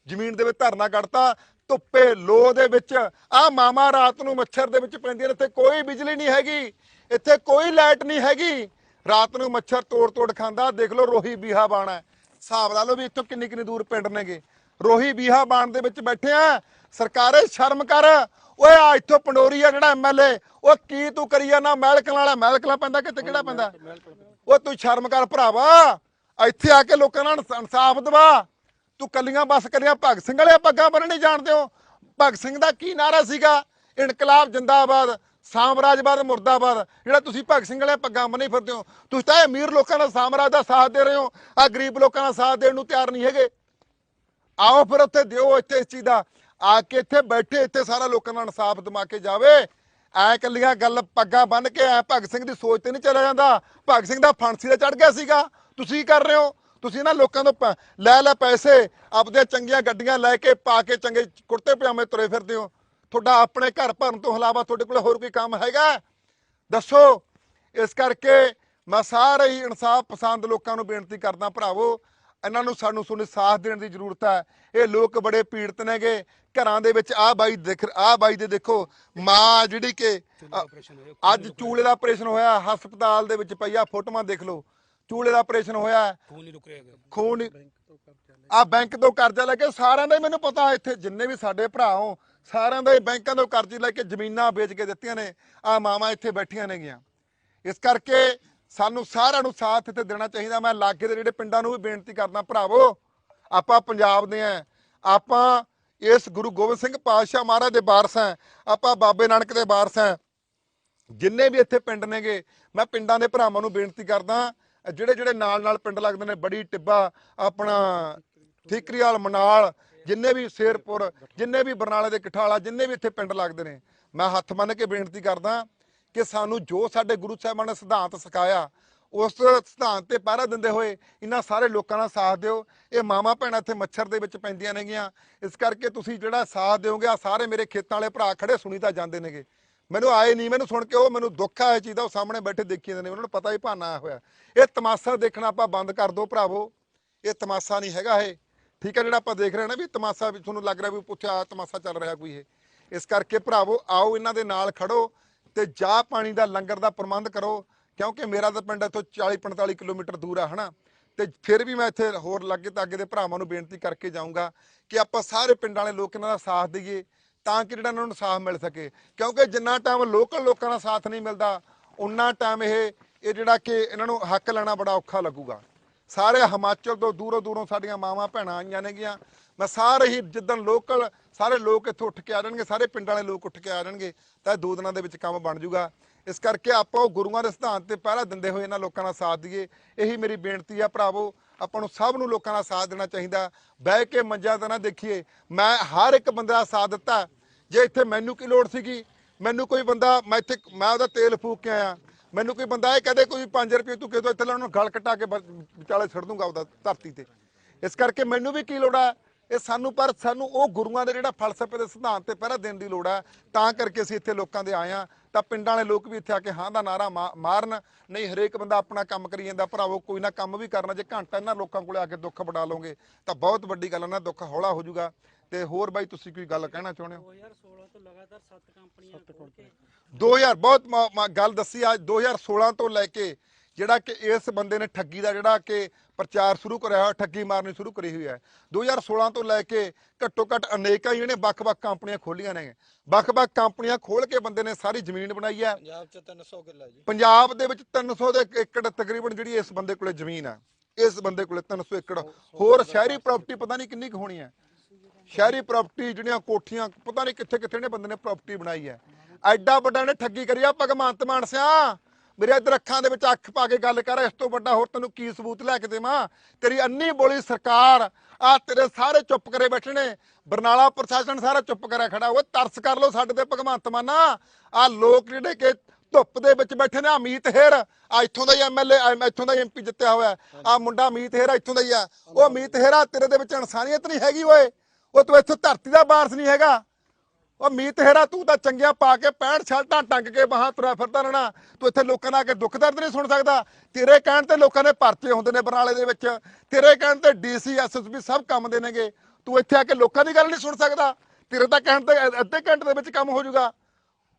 ਜ਼ਮੀਨ ਦੇ ਵਿੱਚ ਧਰਨਾ ਕੱਢਤਾ, ਧੁੱਪੇ ਲੋ ਦੇ ਵਿੱਚ ਆ ਮਾਮਾ ਰਾਤ ਨੂੰ ਮੱਛਰ ਦੇ ਵਿੱਚ ਪੈਂਦੀਆਂ ਨੇ ਇੱਥੇ ਕੋਈ ਬਿਜਲੀ ਨਹੀਂ ਹੈਗੀ। ਇੱਥੇ ਕੋਈ ਲਾਈਟ ਨਹੀਂ ਹੈਗੀ। ਰਾਤ ਨੂੰ ਮੱਛਰ ਤੋੜ ਤੋੜ ਖਾਂਦਾ। ਦੇਖ ਲਓ ਰੋਹੀ ਬੀਹਾ ਬਾਣਾ ਹਿਸਾਬ ਲਾ ਲਓ ਵੀ ਇੱਥੋਂ ਕਿੰਨੀ ਕਿੰਨੀ ਦੂਰ ਪਿੰਡ ਨੇਗੇ। ਰੋਹੀ ਬੀਹਾ ਬਾਣ ਦੇ ਵਿੱਚ ਬੈਠੇ ਆ। ਸਰਕਾਰੇ ਸ਼ਰਮ ਕਰ। ਓਏ ਆ ਇੱਥੋਂ ਪੰਡੋਰੀ ਆ ਜਿਹੜਾ ਐਮਐਲਏ ਉਹ ਕੀ ਤੂੰ ਕਰੀ ਜਾਂਦਾ? ਮਹਿਲਕਲਾਂ ਵਾਲਾ ਮਹਿਲਕਲਾਂ ਪੈਂਦਾ ਕਿਤੇ ਕਿਹੜਾ ਪੈਂਦਾ? ਉਹ ਤੂੰ ਸ਼ਰਮ ਕਰ ਭਰਾਵਾ। ਇੱਥੇ ਆ ਕੇ ਲੋਕਾਂ ਨਾਲ ਇਨਸਾਫ ਦਵਾ। ਤੂੰ ਕੱਲੀਆਂ ਬਸ ਕਰੀਆਂ ਭਗਤ ਸਿੰਘ ਵਾਲੇ ਪੱਗਾਂ ਬੰਨਣੀ ਜਾਣਦੇ ਹੋ। ਭਗਤ ਸਿੰਘ ਦਾ ਕੀ ਨਾਰਾ ਸੀਗਾ? ਇਨਕਲਾਬ ਜਿੰਦਾਬਾਦ। ਸਾਮਰਾਜਵਾਦ ਮੁਰਦਾਬਾਦ, ਜਿਹੜਾ ਤੁਸੀਂ ਭਗਤ ਸਿੰਘ ਵਾਲੇ ਪੱਗਾਂ ਬੰਨੀ ਫਿਰਦੇ ਹੋ, ਤੁਸੀਂ ਤਾਂ ਇਹ ਅਮੀਰ ਲੋਕਾਂ ਦਾ ਸਾਮਰਾਜ ਦਾ ਸਾਥ ਦੇ ਰਹੇ ਹੋ ਆ ਗਰੀਬ ਲੋਕਾਂ ਦਾ ਸਾਥ ਦੇਣ ਨੂੰ ਤਿਆਰ ਨਹੀਂ ਹੈਗੇ। ਆਓ ਫਿਰ ਉੱਥੇ ਦਿਓ ਇੱਥੇ ਇਸ ਚੀਜ਼ ਦਾ, ਆ ਕੇ ਇੱਥੇ ਬੈਠੇ, ਇੱਥੇ ਸਾਰਾ ਲੋਕਾਂ ਨਾਲ ਇਨਸਾਫ ਦਿਮਾ ਕੇ ਜਾਵੇ। ਐ ਕੱਲੀਆਂ ਗੱਲ ਪੱਗਾਂ ਬੰਨ ਕੇ ਐ ਭਗਤ ਸਿੰਘ ਦੀ ਸੋਚ ਤੇ ਨਹੀਂ ਚਲਾ ਜਾਂਦਾ। ਭਗਤ ਸਿੰਘ ਦਾ ਫਾਂਸੀ ਤੇ ਚੜ ਗਿਆ ਸੀਗਾ। ਤੁਸੀਂ ਕਰ ਰਹੇ ਹੋ? ਤੁਸੀਂ ਨਾ ਲੋਕਾਂ ਤੋਂ ਪ- ਲੈ ਲੈ ਪੈਸੇ ਆਪਦੇ ਚੰਗੀਆਂ ਗੱਡੀਆਂ ਲੈ ਕੇ ਪਾ ਕੇ ਚੰਗੇ ਕੁੜਤੇ ਪਜਾਮੇ ਤੁਰੇ ਫਿਰਦੇ ਹੋ। ਤੁਹਾਡਾ ਆਪਣੇ ਘਰ ਭਰਨ ਤੋਂ ਇਲਾਵਾ ਤੁਹਾਡੇ ਕੋਲ ਹੋਰ ਕੋਈ ਕੰਮ ਹੈਗਾ? ਦੱਸੋ। ਇਸ ਕਰਕੇ ਮੈਂ ਸਾਰੇ ਹੀ ਇਨਸਾਫ ਪਸੰਦ ਲੋਕਾਂ ਨੂੰ ਬੇਨਤੀ ਕਰਦਾ ਭਰਾਵੋ ਇਹਨਾਂ ਨੂੰ ਸਾਨੂੰ ਸੁਣੀ ਸਾਥ ਦੇਣ ਦੀ ਜ਼ਰੂਰਤ ਹੈ। ਇਹ ਲੋਕ ਬੜੇ ਪੀੜਤ ਨੇਗੇ। ਘਰਾਂ ਦੇ ਵਿੱਚ ਆ ਬਾਈ ਦੇਖ ਆ ਬਾਈ ਦੇ ਦੇਖੋ ਮਾਂ ਜਿਹੜੀ ਕਿ ਅੱਜ ਚੂਲੇ ਦਾ ਆਪਰੇਸ਼ਨ ਹੋਇਆ ਹਸਪਤਾਲ ਦੇ ਵਿੱਚ ਪਈ ਆ ਫੋਟੋਆਂ ਦੇਖ ਲਓ। ਚੂਲੇ ਦਾ ਆਪਰੇਸ਼ਨ ਹੋਇਆ। ਖੂਨ ਨਹੀਂ ਰੁਕ ਰਿਹਾ ਖੂਨ ਆ ਬੈਂਕ ਤੋਂ ਕਰਜ਼ਾ ਲੈ ਕੇ ਸਾਰਿਆਂ ਦਾ ਹੀ ਮੈਨੂੰ ਪਤਾ ਇੱਥੇ ਜਿੰਨੇ ਵੀ ਸਾਡੇ ਭਰਾ ਹੋ ਸਾਰਿਆਂ ਦਾ ਹੀ ਬੈਂਕਾਂ ਤੋਂ ਕਰਜ਼ੇ ਲੈ ਕੇ ਜ਼ਮੀਨਾਂ ਵੇਚ ਕੇ ਦਿੱਤੀਆਂ ਨੇ। ਆ ਮਾਵਾਂ ਇੱਥੇ ਬੈਠੀਆਂ ਨੇਗੀਆਂ। ਇਸ ਕਰਕੇ ਸਾਨੂੰ ਸਾਰਿਆਂ ਨੂੰ ਸਾਥ ਇੱਥੇ ਦੇਣਾ ਚਾਹੀਦਾ। ਮੈਂ ਲਾਗੇ ਦੇ ਜਿਹੜੇ ਪਿੰਡਾਂ ਨੂੰ ਵੀ ਬੇਨਤੀ ਕਰਦਾ, ਭਰਾਵੋ, ਆਪਾਂ ਪੰਜਾਬ ਦੇ ਆ ਆਪਾਂ ਇਸ ਗੁਰੂ ਗੋਬਿੰਦ ਸਿੰਘ ਪਾਤਸ਼ਾਹ ਮਹਾਰਾਜ ਦੇ ਵਾਰਸ ਆ ਆਪਾਂ ਬਾਬੇ ਨਾਨਕ ਦੇ ਵਾਰਸ ਆ ਜਿੰਨੇ ਵੀ ਇੱਥੇ ਪਿੰਡ ਨੇਗੇ, ਮੈਂ ਪਿੰਡਾਂ ਦੇ ਭਰਾਵਾਂ ਨੂੰ ਬੇਨਤੀ ਕਰਦਾ, ਜਿਹੜੇ ਜਿਹੜੇ ਨਾਲ ਨਾਲ ਪਿੰਡ ਲੱਗਦੇ ਨੇ, ਬੜੀ ਟਿੱਬਾ, ਆਪਣਾ ਠੀਕਰੀਵਾਲ ਮਨਾਲ ਜਿੰਨੇ ਵੀ ਸ਼ੇਰਪੁਰ, ਜਿੰਨੇ ਵੀ ਬਰਨਾਲੇ ਦੇ ਕਠਾਲਾ, ਜਿੰਨੇ ਵੀ ਇੱਥੇ ਪਿੰਡ ਲੱਗਦੇ ਨੇ, ਮੈਂ ਹੱਥ ਮੰਨ ਕੇ ਬੇਨਤੀ ਕਰਦਾ ਕਿ ਸਾਨੂੰ ਜੋ ਸਾਡੇ ਗੁਰੂ ਸਾਹਿਬਾਨ ਨੇ ਸਿਧਾਂਤ ਸਿਖਾਇਆ, ਉਸ ਸਿਧਾਂਤ ਤੇ ਪਹਿਰਾ ਦਿੰਦੇ ਹੋਏ ਇਹਨਾਂ ਸਾਰੇ ਲੋਕਾਂ ਦਾ ਸਾਥ ਦਿਓ। ਇਹ ਮਾਮਾ ਭੈਣਾਂ ਇੱਥੇ ਮੱਛਰ ਦੇ ਵਿੱਚ ਪੈਂਦੀਆਂ ਨੇਗੀਆਂ। ਇਸ ਕਰਕੇ ਤੁਸੀਂ ਜਿਹੜਾ ਸਾਥ ਦਿਓਗੇ ਆ ਸਾਰੇ ਮੇਰੇ ਖੇਤਾਂ ਵਾਲੇ ਭਰਾ ਖੜੇ ਸੁਣੀ ਤਾਂ ਜਾਂਦੇ ਨੇਗੇ। ਮੈਨੂੰ ਆਏ ਨਹੀਂ, ਮੈਨੂੰ ਸੁਣ ਕੇ ਉਹ ਮੈਨੂੰ ਦੁੱਖ ਆ, ਇਹ ਚੀਜ਼ ਦਾ ਉਹ ਸਾਹਮਣੇ ਬੈਠੇ ਦੇਖੀ ਜਾਂਦੇ ਨੇ, ਉਹਨਾਂ ਨੂੰ ਪਤਾ ਹੀ ਭਾਨਾ ਆਇਆ ਹੋਇਆ। ਇਹ ਤਮਾਸ਼ਾ ਦੇਖਣਾ ਆਪਾਂ ਬੰਦ ਕਰ ਦਿਓ ਭਰਾਵੋ। ਇਹ ਤਮਾਸ਼ਾ ਨਹੀਂ ਹੈਗਾ ਇਹ। ਠੀਕ ਹੈ, ਜਿਹੜਾ ਆਪਾਂ ਦੇਖ ਰਹੇ ਹਾਂ ਨਾ ਵੀ ਤਮਾਸ਼ਾ ਵੀ ਤੁਹਾਨੂੰ ਲੱਗ ਰਿਹਾ ਵੀ ਪੁੱਛਿਆ ਤਮਾਸ਼ਾ ਚੱਲ ਰਿਹਾ ਕੋਈ ਇਹ। ਇਸ ਕਰਕੇ ਭਰਾਵੋ, ਆਓ ਇਹਨਾਂ ਦੇ ਨਾਲ ਖੜੋ ਤੇ ਜਾ ਪਾਣੀ ਦਾ ਲੰਗਰ ਦਾ ਪ੍ਰਬੰਧ ਕਰੋ, ਕਿਉਂਕਿ ਮੇਰਾ ਤਾਂ ਪਿੰਡ ਇੱਥੋਂ 40 45 ਕਿਲੋਮੀਟਰ ਦੂਰ ਆ, ਹਨਾ? ਤੇ ਫਿਰ ਵੀ ਮੈਂ ਇੱਥੇ ਹੋਰ ਲੱਗੇ ਤਾਗੇ ਦੇ ਭਰਾਵਾਂ ਨੂੰ ਬੇਨਤੀ ਕਰਕੇ ਜਾਊਂਗਾ ਕਿ ਆਪਾਂ ਸਾਰੇ ਪਿੰਡਾਂ ਵਾਲੇ ਲੋਕ ਇਹਨਾਂ ਦਾ ਸਾਥ ਦਈਏ ਤਾਂ ਕਿ ਜਿਹੜਾ ਇਹਨਾਂ ਨੂੰ ਸਾਥ ਮਿਲ ਸਕੇ। ਕਿਉਂਕਿ ਜਿੰਨਾ ਟਾਈਮ ਲੋਕਲ ਲੋਕਾਂ ਦਾ ਸਾਥ ਨਹੀਂ ਮਿਲਦਾ, ਉਨਾ ਟਾਈਮ ਇਹ ਇਹ ਜਿਹੜਾ ਕਿ ਇਹਨਾਂ ਨੂੰ ਹੱਕ ਲੈਣਾ ਬੜਾ ਔਖਾ ਲੱਗੂਗਾ। ਸਾਰੇ ਹਿਮਾਚਲ ਤੋਂ ਦੂਰੋਂ ਦੂਰੋਂ ਸਾਡੀਆਂ ਮਾਵਾਂ ਭੈਣਾਂ ਆਈਆਂ ਨੇਗੀਆਂ। ਮੈਂ ਸਾਰੇ ਹੀ ਜਿੱਦਣ ਲੋਕਲ ਸਾਰੇ ਲੋਕ ਇੱਥੋਂ ਉੱਠ ਕੇ ਆ ਜਾਣਗੇ, ਸਾਰੇ ਪਿੰਡਾਂ ਵਾਲੇ ਲੋਕ ਉੱਠ ਕੇ ਆ ਜਾਣਗੇ, ਤਾਂ ਇਹ ਦੋ ਦਿਨਾਂ ਦੇ ਵਿੱਚ ਕੰਮ ਬਣ ਜਾਊਗਾ। ਇਸ ਕਰਕੇ ਆਪਾਂ ਉਹ ਗੁਰੂਆਂ ਦੇ ਸਿਧਾਂਤ ਤੇ ਪਹਿਰਾ ਦਿੰਦੇ ਹੋਏ ਇਹਨਾਂ ਲੋਕਾਂ ਦਾ ਸਾਥ ਦਈਏ। ਇਹੀ ਮੇਰੀ ਬੇਨਤੀ ਆ ਭਰਾਵੋ, ਆਪਾਂ ਨੂੰ ਸਭ ਨੂੰ ਲੋਕਾਂ ਦਾ ਸਾਥ ਦੇਣਾ ਚਾਹੀਦਾ। ਬਹਿ ਕੇ ਮੰਜਾ ਤਾਂ ਨਾ ਦੇਖੀਏ। ਮੈਂ ਹਰ ਇੱਕ ਬੰਦੇ ਦਾ ਸਾਥ ਦਿੱਤਾ। ਜੇ ਇੱਥੇ ਮੈਨੂੰ ਕੀ ਲੋੜ ਸੀਗੀ? ਮੈਨੂੰ ਕੋਈ ਬੰਦਾ, ਮੈਂ ਇੱਥੇ, ਮੈਂ ਉਹਦਾ ਤੇਲ ਫੂਕ ਕੇ ਆਇਆ। ਮੈਨੂੰ ਕੋਈ ਬੰਦਾ ਇਹ ਕਹਦੇ ਕੋਈ 5 ਰੁਪਏ ਤੂੰ ਕਿਤੋਂ ਇੱਥੇ ਲੈ ਉਹਨੂੰ ਗਲ ਕਟਾ ਕੇ ਵਿਚਾਲੇ ਛੱਡ ਦੂੰਗਾ ਉਹਦਾ ਧਰਤੀ ਤੇ। ਇਸ ਕਰਕੇ ਮੈਨੂੰ ਵੀ ਕੀ ਲੋੜ ਆ? ਇਹ ਸਾਨੂੰ ਪਰ ਸਾਨੂੰ ਉਹ ਗੁਰੂਆਂ ਦੇ ਜਿਹੜਾ ਫਲਸਫੇ ਦੇ ਸਿਧਾਂਤ ਤੇ ਪਹਿਰਾ ਦੇਣ ਦੀ ਲੋੜ ਆ। ਤਾਂ ਕਰਕੇ ਅਸੀਂ ਇੱਥੇ ਲੋਕਾਂ ਦੇ ਆਏ ਆ ਤਾਂ ਪਿੰਡਾਂ ਵਾਲੇ ਲੋਕ ਵੀ ਇੱਥੇ ਆ ਕੇ ਹਾਂ ਦਾ ਨਾਰਾ ਮਾ- ਮਾਰਨ। ਨਹੀਂ, ਹਰੇਕ ਬੰਦਾ ਆਪਣਾ ਕੰਮ ਕਰੀ ਜਾਂਦਾ। ਭਰਾਵੋ, ਕੋਈ ਨਾ ਕੰਮ ਵੀ ਕਰਨਾ। ਜੇ ਘੰਟਾ ਇਹਨਾਂ ਲੋਕਾਂ ਕੋਲੇ ਆ ਕੇ ਦੁੱਖ ਵਡਾ ਲਓਗੇ, ਤਾਂ ਬਹੁਤ ਵੱਡੀ ਗੱਲ ਆ। ਨਾ ਦੁੱਖ ਹੌਲਾ ਹੋ ਜਾਊਗਾ। ਤੇ ਹੋਰ ਬਾਈ ਤੁਸੀਂ ਕੋਈ ਗੱਲ ਕਹਿਣਾ ਚਾਹੁੰਦੇ ਹੋ? 2016 ਤੋਂ ਲਗਾਤਾਰ 7 ਕੰਪਨੀਆਂ ਖੋਲ ਕੇ 2000 ਬਹੁਤ ਮ- ਮ- ਗੱਲ ਦੱਸੀ ਅੱਜ 2016 ਤੋਂ ਲੈ ਕੇ ਜਿਹੜਾ ਕਿ ਇਸ ਬੰਦੇ ਨੇ ਠੱਗੀ ਦਾ ਜਿਹੜਾ ਕਿ ਪ੍ਰਚਾਰ ਸ਼ੁਰੂ ਕਰਿਆ ਹੋਇਆ ਠੱਗੀ ਮਾਰਨੀ ਸ਼ੁਰੂ ਕਰੀ ਹੋਈ ਹੈ। 2016 ਤੋਂ ਲੈ ਕੇ ਘੱਟੋ ਘੱਟ ਅਨੇਕਾਂ ਹੀ ਇਹਨੇ ਵੱਖ-ਵੱਖ ਕੰਪਨੀਆਂ ਖੋਲੀਆਂ ਨੇ। ਵੱਖ-ਵੱਖ ਕੰਪਨੀਆਂ ਖੋਲ ਕੇ ਬੰਦੇ ਨੇ ਸਾਰੀ ਜ਼ਮੀਨ ਬਣਾਈ ਹੈ। ਪੰਜਾਬ ਚ 300 ਕਿੱਲਾ ਜੀ। ਪੰਜਾਬ ਦੇ ਵਿੱਚ 300 ਦੇ ਏਕੜ ਤਕਰੀਬਨ ਜਿਹੜੀ ਇਸ ਬੰਦੇ ਕੋਲੇ ਜ਼ਮੀਨ ਹੈ ਇਸ ਬੰਦੇ ਕੋਲੇ 300 ਏਕੜ। ਹੋਰ ਸ਼ਹਿਰੀ ਪ੍ਰਾਪਰਟੀ ਪਤਾ ਨਹੀਂ ਕਿੰਨੀ ਕੁ ਹੋਣੀ ਹੈ। ਸ਼ਹਿਰੀ ਪ੍ਰਾਪਰਟੀ ਜਿਹੜੀਆਂ ਕੋਠੀਆਂ, ਪਤਾ ਨਹੀਂ ਕਿੱਥੇ ਕਿੱਥੇ ਨੇ ਬੰਦੇ ਨੇ ਪ੍ਰਾਪਰਟੀ ਬਣਾਈ ਹੈ। ਐਡਾ ਵੱਡਾ ਨੇ ਠੱਗੀ ਕਰੀ ਆ ਭਗਵੰਤ ਮਾਨ ਸਿਆ। ਮੇਰੇ ਇਧਰ ਅੱਖਾਂ ਦੇ ਵਿੱਚ ਅੱਖ ਪਾ ਕੇ ਗੱਲ ਕਰ, ਇਸ ਤੋਂ ਵੱਡਾ ਹੋਰ ਤੈਨੂੰ ਕੀ ਸਬੂਤ ਲੈ ਕੇ ਦੇਵਾਂ? ਤੇਰੀ ਅੰਨੀ ਬੋਲੀ ਸਰਕਾਰ, ਆ ਤੇਰੇ ਸਾਰੇ ਚੁੱਪ ਕਰੇ ਬੈਠੇ ਨੇ। ਬਰਨਾਲਾ ਪ੍ਰਸ਼ਾਸਨ ਸਾਰਾ ਚੁੱਪ ਕਰਿਆ ਖੜਾ ਉਹ ਤਰਸ ਕਰ ਲੋ ਸਾਡੇ ਤੇ ਭਗਵੰਤ ਮਾਨਾ ਆ। ਲੋਕ ਜਿਹੜੇ ਕਿ ਧੁੱਪ ਦੇ ਵਿੱਚ ਬੈਠੇ ਨੇ ਅਮੀਤ ਹੇਰ, ਆ ਇੱਥੋਂ ਦਾ ਹੀ ਐਮਐਲਏ ਇੱਥੋਂ ਦਾ ਹੀ ਐਮਪੀ ਜਿੱਤਿਆ ਹੋਇਆ। ਆ ਮੁੰਡਾ ਅਮੀਤ ਹੇਰਾ ਇੱਥੋਂ ਦਾ ਹੀ ਆ। ਉਹ ਅਮੀਤ ਹੇਰਾ ਤੇਰੇ ਦੇ ਵਿੱਚ ਇਨਸਾਨੀਅਤ ਨਹੀਂ ਹੈਗੀ ਓਏ। ਉਹ ਤੂੰ ਇੱਥੋਂ ਧਰਤੀ ਦਾ ਵਾਰਸ ਨਹੀਂ ਹੈਗਾ। ਉਹ ਮੀਤ ਹੇਰਾ ਤੂੰ ਤਾਂ ਚੰਗੀਆਂ ਪਾ ਕੇ 65 ਸ਼ਰਟਾਂ ਟੰਗ ਕੇ ਬਾਹਾਂ ਤੁਰਿਆ ਫਿਰਦਾ ਰਹਿਣਾ। ਤੂੰ ਇੱਥੇ ਲੋਕਾਂ ਨਾਲ ਆ ਕੇ ਦੁੱਖ ਦਰਦ ਨਹੀਂ ਸੁਣ ਸਕਦਾ। ਤੇਰੇ ਕਹਿਣ ਤੇ ਲੋਕਾਂ ਦੇ ਪਰਚੇ ਹੁੰਦੇ ਨੇ ਬਰਨਾਲੇ ਦੇ ਵਿੱਚ। ਤੇਰੇ ਕਹਿਣ ਤੇ ਡੀਸੀ ਐਸਐਸਪੀ ਸਭ ਕੰਮ ਦੇ ਨੇਗੇ ਤੂੰ ਇੱਥੇ ਆ ਕੇ ਲੋਕਾਂ ਦੀ ਗੱਲ ਨਹੀਂ ਸੁਣ ਸਕਦਾ। ਤੇਰੇ ਤਾਂ ਕਹਿਣ ਤੇ ਅੱਧੇ ਘੰਟੇ ਦੇ ਵਿੱਚ ਕੰਮ ਹੋ ਜਾਊਗਾ।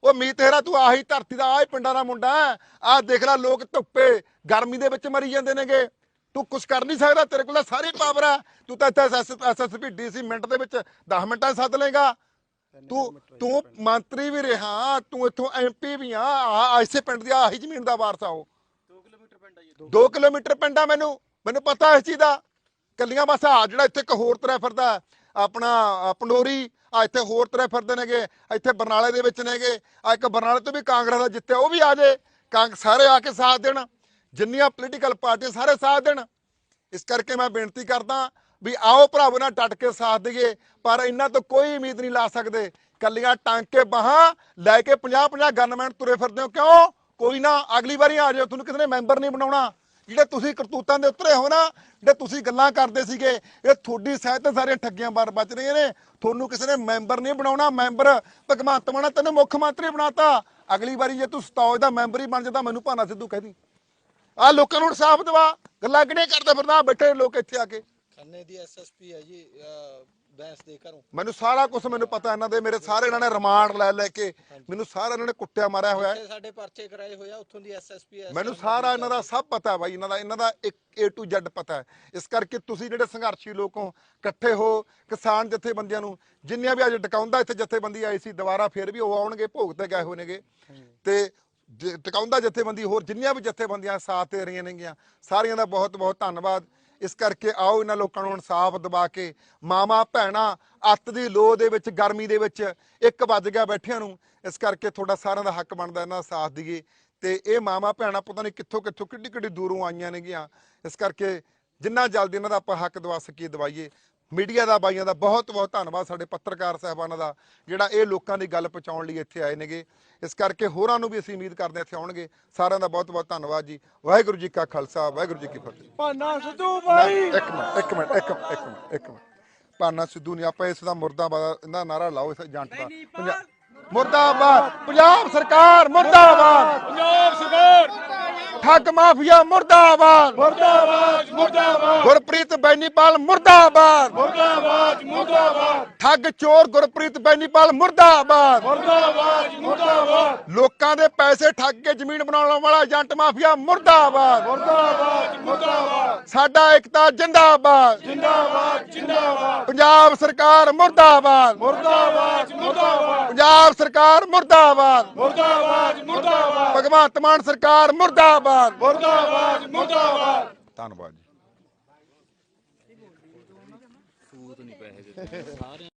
ਉਹ ਮੀਤ ਹੇਰਾ ਤੂੰ ਆਹੀ ਧਰਤੀ ਦਾ, ਆਹ ਪਿੰਡਾਂ ਦਾ ਮੁੰਡਾ ਆ ਦੇਖ ਲੈ ਲੋਕ ਧੁੱਪੇ, ਗਰਮੀ ਦੇ ਵਿੱਚ ਮਰੀ ਜਾਂਦੇ ਨੇਗੇ। ਤੂੰ ਕੁਝ ਕਰ ਨਹੀਂ ਸਕਦਾ ਤੇਰੇ ਕੋਲ ਤਾਂ ਸਾਰੀ ਪਾਵਰ ਆ। ਤੂੰ ਤਾਂ ਇੱਥੇ ਐਸਐਸਪੀ ਡੀਸੀ ਮਿੰਟ ਦੇ ਵਿੱਚ 10 ਮਿੰਟਾਂ ਸੱਦ ਲੇਗਾ ਤੂੰ ਤੂੰ ਮੰਤਰੀ ਵੀ ਰਿਹਾ ਤੂੰ ਇੱਥੋਂ ਐਮਪੀ ਵੀ ਆ ਆ ਇਸੇ ਪਿੰਡ ਦੀ ਆਹੀ ਜ਼ਮੀਨ ਦਾ ਵਾਰਸ ਆ ਉਹ। 2 ਕਿਲੋਮੀਟਰ ਪਿੰਡ ਆ ਜੀ 2 ਕਿਲੋਮੀਟਰ ਪਿੰਡ ਆ ਮੈਨੂੰ ਮੈਨੂੰ ਪਤਾ ਇਸ ਚੀਜ਼ ਦਾ। ਕੱਲੀਆਂ ਬਸ ਆ ਜਿਹੜਾ ਇੱਥੇ ਇੱਕ ਹੋਰ ਤਰ੍ਹਾਂ ਫਿਰਦਾ ਆਪਣਾ ਪੰਡੋਰੀ ਆ ਇੱਥੇ ਹੋਰ ਤਰ੍ਹਾਂ ਫਿਰਦੇ ਨੇਗੇ ਇੱਥੇ ਬਰਨਾਲੇ ਦੇ ਵਿੱਚ ਨੇਗੇ ਆ ਇੱਕ ਬਰਨਾਲੇ ਤੋਂ ਵੀ ਕਾਂਗਰਸ ਦਾ ਜਿੱਤਿਆ ਉਹ ਵੀ ਆ ਜੇ। ਕਾਂਗ ਸਾਰੇ ਆ ਕੇ ਸਾਥ ਦੇਣ। ਜਿੰਨੀਆਂ ਪੋਲੀਟੀਕਲ ਪਾਰਟੀਆਂ ਸਾਰੇ ਸਾਥ ਦੇਣ। ਇਸ ਕਰਕੇ ਮੈਂ ਬੇਨਤੀ ਕਰਦਾ ਵੀ ਆਓ ਭਰਾਵੋ ਨਾਲ ਡਟ ਕੇ ਸਾਥ ਦਈਏ, ਪਰ ਇਹਨਾਂ ਤੋਂ ਕੋਈ ਉਮੀਦ ਨਹੀਂ ਲਾ ਸਕਦੇ। ਕੱਲੀਆਂ ਟਾਂਕੇ ਬਾਹਾਂ ਲੈ ਕੇ 50 50 ਗਨਮੈਨ ਤੁਰੇ ਫਿਰਦੇ ਹੋ ਕਿਉਂ? ਕੋਈ ਨਾ, ਅਗਲੀ ਵਾਰੀ ਆ ਜਾਓ ਤੁਹਾਨੂੰ ਕਿਸੇ ਨੇ ਮੈਂਬਰ ਨਹੀਂ ਬਣਾਉਣਾ। ਜਿਹੜੇ ਤੁਸੀਂ ਕਰਤੂਤਾਂ ਦੇ ਉਤਰੇ ਹੋ ਨਾ, ਜਿਹੜੇ ਤੁਸੀਂ ਗੱਲਾਂ ਕਰਦੇ ਸੀਗੇ, ਇਹ ਤੁਹਾਡੀ ਸਹਿਤ ਸਾਰੀਆਂ ਠੱਗੀਆਂ ਬਾਰ ਬਚ ਰਹੀਆਂ ਨੇ। ਤੁਹਾਨੂੰ ਕਿਸੇ ਨੇ ਮੈਂਬਰ ਨਹੀਂ ਬਣਾਉਣਾ, ਮੈਂਬਰ ਭਗਵੰਤ ਮਾਨ ਨੇ ਤੈਨੂੰ ਮੁੱਖ ਮੰਤਰੀ ਬਣਾਤਾ। ਅਗਲੀ ਵਾਰੀ ਜੇ ਤੂੰ ਸਤੌਜ ਦਾ ਮੈਂਬਰ ਹੀ ਬਣ ਜਾਂਦਾ ਮੈਨੂੰ ਭਾਨਾ ਸਿੱਧੂ ਕਹਿਦੀ ਆ ਲੋਕਾਂ ਨੂੰ ਇਨਸਾਫ ਦਵਾ। ਗੱਲਾਂ ਕਿਹਨੇ ਕਰਦੇ ਫਿਰਦਾ ਆਹ ਬੈਠੇ ਲੋਕ ਇੱਥੇ ਆ ਕੇ। ਖੰਨੇ ਦੀ ਐਸਐਸਪੀ ਹੈ ਜੀ ਅਹ, ਬੈਂਸ ਦੇ ਘਰੋਂ। ਮੈਨੂੰ ਸਾਰਾ ਕੁਝ ਮੈਨੂੰ ਪਤਾ ਇਹਨਾਂ ਦੇ ਮੇਰੇ ਸਾਰੇ ਇਹਨਾਂ ਨੇ ਰਿਮਾਂਡ ਲੈ ਲੈ ਕੇ ਮੈਨੂੰ ਸਾਰਾ ਇਹਨਾਂ ਨੇ ਕੁੱਟਿਆ ਮਾਰਿਆ ਹੋਇਆ। ਹੈ। ਤੇ ਸਾਡੇ ਪਰਚੇ ਕਰਾਏ ਹੋਇਆ ਉੱਥੋਂ ਦੀ ਐਸਐਸਪੀ ਮੈਨੂੰ ਸਾਰਾ ਇਹਨਾਂ ਦਾ ਸਭ ਪਤਾ ਹੈ ਬਾਈ ਇਹਨਾਂ ਦਾ ਇਹਨਾਂ ਦਾ ਇੱਕ A to Z ਪਤਾ ਹੈ। ਇਸ ਕਰਕੇ ਤੁਸੀਂ ਜਿਹੜੇ ਸੰਘਰਸ਼ੀ ਲੋਕ ਹੋ ਇਕੱਠੇ ਹੋ ਕਿਸਾਨ ਜਥੇਬੰਦੀਆਂ ਨੂੰ ਜਿੰਨੀਆਂ ਵੀ ਅੱਜ ਟਿਕਾਉਂਦਾ ਇੱਥੇ ਜਥੇਬੰਦੀ ਆਈ ਸੀ ਦੁਬਾਰਾ ਫੇਰ ਵੀ ਉਹ ਆਉਣਗੇ ਭੋਗ ਤੇ ਗਏ ਹੋਏ ਨੇਗੇ। ਤੇ ਟਿਕਾਉਂਦਾ ਜਥੇਬੰਦੀ, ਹੋਰ ਜਿੰਨੀਆਂ ਵੀ ਜਥੇਬੰਦੀਆਂ ਸਾਥ ਦੇ ਰਹੀਆਂ ਨੇਗੀਆਂ, ਸਾਰਿਆਂ ਦਾ ਬਹੁਤ ਬਹੁਤ ਧੰਨਵਾਦ। ਇਸ ਕਰਕੇ ਆਓ ਇਹਨਾਂ ਲੋਕਾਂ ਨੂੰ ਇਨਸਾਫ ਦਿਵਾ ਕੇ ਮਾਮਾ ਭੈਣਾ, ਅੱਤ ਦੀ ਲੋ ਦੇ ਵਿੱਚ, ਗਰਮੀ ਦੇ ਵਿੱਚ ਇੱਕ ਵੱਜ ਗਿਆ ਬੈਠਿਆਂ ਨੂੰ, ਇਸ ਕਰਕੇ ਤੁਹਾਡਾ ਸਾਰਿਆਂ ਦਾ ਹੱਕ ਬਣਦਾ ਇਹਨਾਂ ਦਾ ਸਾਥ ਦੀਏ। ਤੇ ਇਹ ਮਾਮਾ ਭੈਣਾ ਪਤਾ ਨਹੀਂ ਕਿੱਥੋਂ ਕਿੱਥੋਂ, ਕਿੱਡੀ ਕਿੱਡੀ ਦੂਰੋਂ ਆਈਆਂ ਨੇਗੀਆਂ। ਇਸ ਕਰਕੇ ਜਿੰਨਾ ਜਲਦੀ ਇਹਨਾਂ ਦਾ ਆਪਾਂ ਹੱਕ ਦਵਾ ਸਕੀਏ, ਦਵਾਈਏ। ਮੀਡੀਆ ਦਾ ਬਾਈਆਂ ਦਾ ਬਹੁਤ ਬਹੁਤ ਧੰਨਵਾਦ ਸਾਡੇ ਪੱਤਰਕਾਰ ਸਹਿਬਾਨਾਂ ਦਾ ਜਿਹੜਾ ਇਹ ਲੋਕਾਂ ਦੀ ਗੱਲ ਪਹੁੰਚਾਉਣ ਲਈ ਇੱਥੇ ਆਏ ਨੇਗੇ। ਇਸ ਕਰਕੇ ਹੋਰਾਂ ਨੂੰ ਵੀ ਅਸੀਂ ਉਮੀਦ ਕਰਦੇ ਹਾਂ ਇੱਥੇ ਆਉਣਗੇ। ਸਾਰਿਆਂ ਦਾ ਬਹੁਤ ਬਹੁਤ ਧੰਨਵਾਦ ਜੀ। ਵਾਹਿਗੁਰੂ ਜੀ ਕਾ ਖਾਲਸਾ ਵਾਹਿਗੁਰੂ ਜੀ ਕੀ ਫਤਿਹ। ਭਾਨਾ ਸਿੱਧੂ ਬਾਈ! ਇੱਕ ਮਿੰਟ ਇੱਕ ਮਿੰਟ ਇੱਕ ਮਿੰਟ ਇੱਕ ਮਿੰਟ ਇੱਕ ਮਿੰਟ। ਪਾਨਾ ਸਿੱਧੂ ਨਹੀਂ ਆਪਾਂ ਇਸ ਦਾ ਮੁਰਦਾਬਾਦ ਇਹਦਾ ਨਾਰਾ ਲਾਓ ਇਸ ਏਜੰਟ ਦਾ। ਮੁਰਦਾਬਾਦ! ਪੰਜਾਬ ਸਰਕਾਰ ਮੁਰਦਾਬਾਦ! ਪੰਜਾਬ ਸਰਕਾਰ! ਠੱਗ ਮਾਫੀਆ ਮੁਰਦਾਬਾਦ। ਮੁਰਦਾਬਾਦ ਮੁਰਦਾਬਾਦ। ਗੁਰਪ੍ਰੀਤ ਬੈਨੀਪਾਲ ਮੁਰਦਾਬਾਦ ਮੁਰਦਾਬਾਦ। ਮੁਰਦਾਬਾਦ ਠੱਗ ਚੋਰ ਗੁਰਪ੍ਰੀਤ ਬੈਨੀਪਾਲ ਮੁਰਦਾਬਾਦ। ਮੁਰਦਾਬਾਦ ਮੁਰਦਾਬਾਦ। ਲੋਕਾਂ ਦੇ ਪੈਸੇ ਠੱਗ ਕੇ ਜ਼ਮੀਨ ਬਣਾਉਣ ਵਾਲਾ ਏਜੰਟ ਮਾਫੀਆ ਮੁਰਦਾਬਾਦ। ਮੁਰਦਾਬਾਦ ਮੁਰਦਾਬਾਦ। ਸਾਡਾ ਇਕਤਾ ਜਿੰਦਾਬਾਦ। ਜਿੰਦਾਬਾਦ ਜਿੰਦਾਬਾਦ। ਪੰਜਾਬ ਸਰਕਾਰ ਮੁਰਦਾਬਾਦ। ਮੁਰਦਾਬਾਦ ਮੁਰਦਾਬਾਦ। ਪੰਜਾਬ ਸਰਕਾਰ ਮੁਰਦਾਬਾਦ। ਮੁਰਦਾਬਾਦ ਮੁਰਦਾਬਾਦ। ਭਗਵੰਤ ਮਾਨ ਸਰਕਾਰ ਮੁਰਦਾਬਾਦ। ਮੁਰਦਾਬਾਦ ਮੁਰਦਾਬਾਦ। ਧੰਨਵਾਦ Schade.